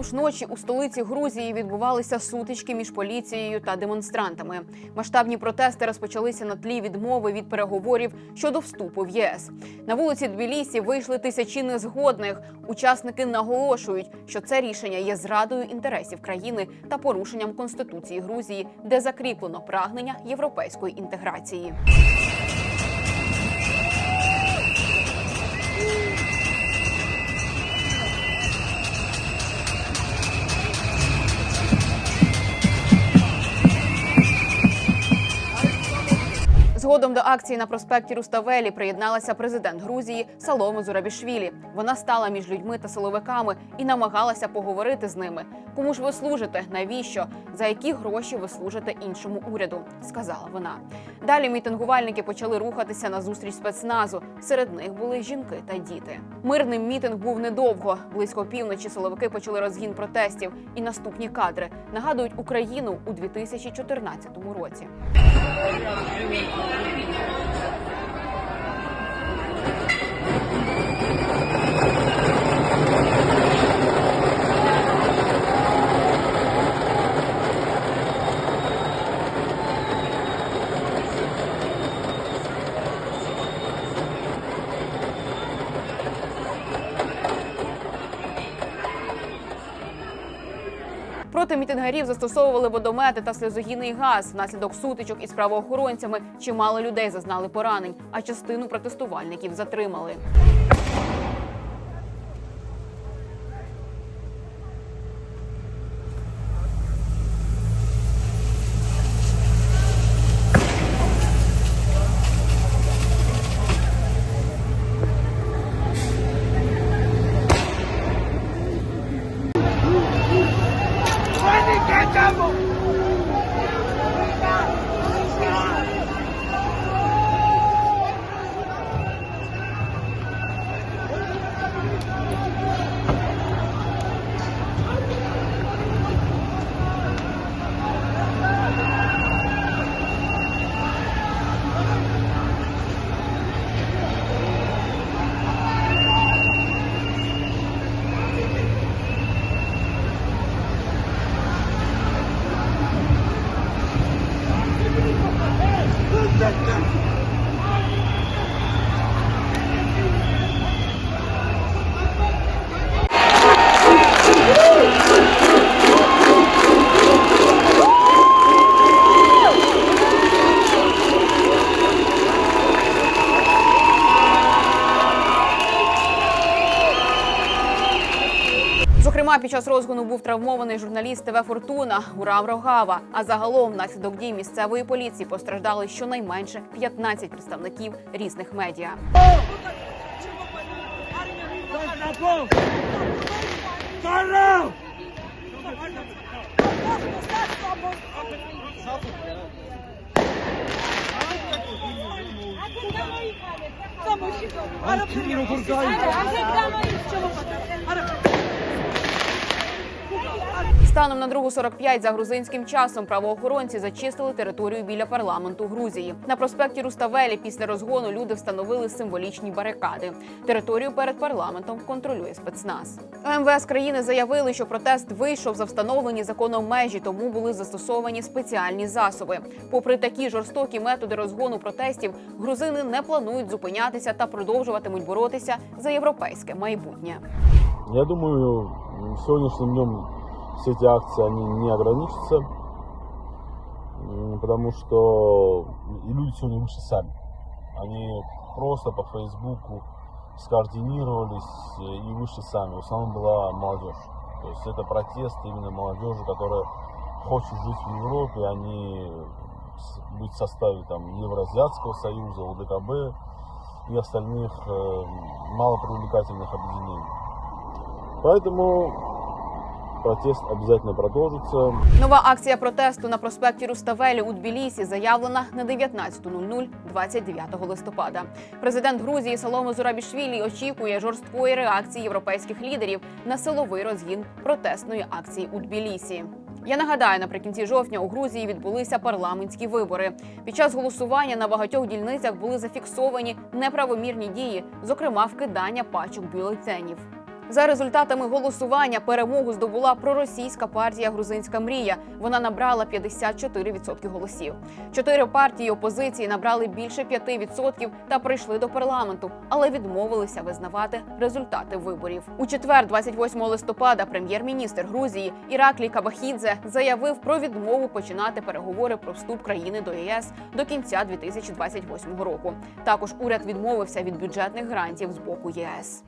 Продовж ночі у столиці Грузії відбувалися сутички між поліцією та демонстрантами. Масштабні протести розпочалися на тлі відмови від переговорів щодо вступу в ЄС. На вулиці Тбілісі вийшли тисячі незгодних. Учасники наголошують, що це рішення є зрадою інтересів країни та порушенням конституції Грузії, де закріплено прагнення європейської інтеграції. Згодом до акції на проспекті Руставелі приєдналася президент Грузії Саломе Зурабішвілі. Вона стала між людьми та силовиками і намагалася поговорити з ними. Кому ж ви служите? Навіщо? За які гроші ви служите іншому уряду? сказала вона. Далі мітингувальники почали рухатися на зустріч спецназу. Серед них були жінки та діти. Мирний мітинг був недовго. Близько півночі силовики почали розгін протестів. І наступні кадри нагадують Україну у 2014 році. México. Проти мітингарів застосовували водомети та сльозогінний газ. Внаслідок сутичок із правоохоронцями чимало людей зазнали поранень, а частину протестувальників затримали. acabou! だっ。Зокрема, під час розгону був травмований журналіст ТВ Фортуна Гурам Рогава. А загалом, внаслідок дій місцевої поліції, постраждали щонайменше 15 представників різних медіа. Станом на 2.45 за грузинським часом правоохоронці зачистили територію біля парламенту Грузії. На проспекті Руставелі після розгону люди встановили символічні барикади. Територію перед парламентом контролює спецназ. МВС країни заявили, що протест вийшов за встановлені законом межі, тому були застосовані спеціальні засоби. Попри такі жорстокі методи розгону протестів, грузини не планують зупинятися та продовжуватимуть боротися за європейське майбутнє. Я думаю, м, сегодняшним днем все эти акции они не ограничатся, потому что и люди сегодня вышли сами. Они просто по Фейсбуку скоординировались э, и вышли сами. В основном была молодежь. То есть это протест именно молодежи, которая хочет жить в Европе, с- быть в составе там, Евроазиатского союза, УДКБ и остальных э, малопривлекательных объединений. Поэтому протест обязательно продолжится. Нова акція протесту на проспекті Руставелі у Тбілісі заявлена на 19.00 29 листопада. Президент Грузії Саломе Зурабішвілі очікує жорсткої реакції європейських лідерів на силовий розгін протестної акції у Тбілісі. Я нагадаю, наприкінці жовтня у Грузії відбулися парламентські вибори. Під час голосування на багатьох дільницях були зафіксовані неправомірні дії, зокрема вкидання пачок бюлетенів. За результатами голосування перемогу здобула проросійська партія Грузинська мрія. Вона набрала 54% голосів. Чотири партії опозиції набрали більше 5% та прийшли до парламенту, але відмовилися визнавати результати виборів. У четвер, 28 листопада, прем'єр-міністр Грузії Іраклій Кабахідзе заявив про відмову починати переговори про вступ країни до ЄС до кінця 2028 року. Також уряд відмовився від бюджетних грантів з боку ЄС.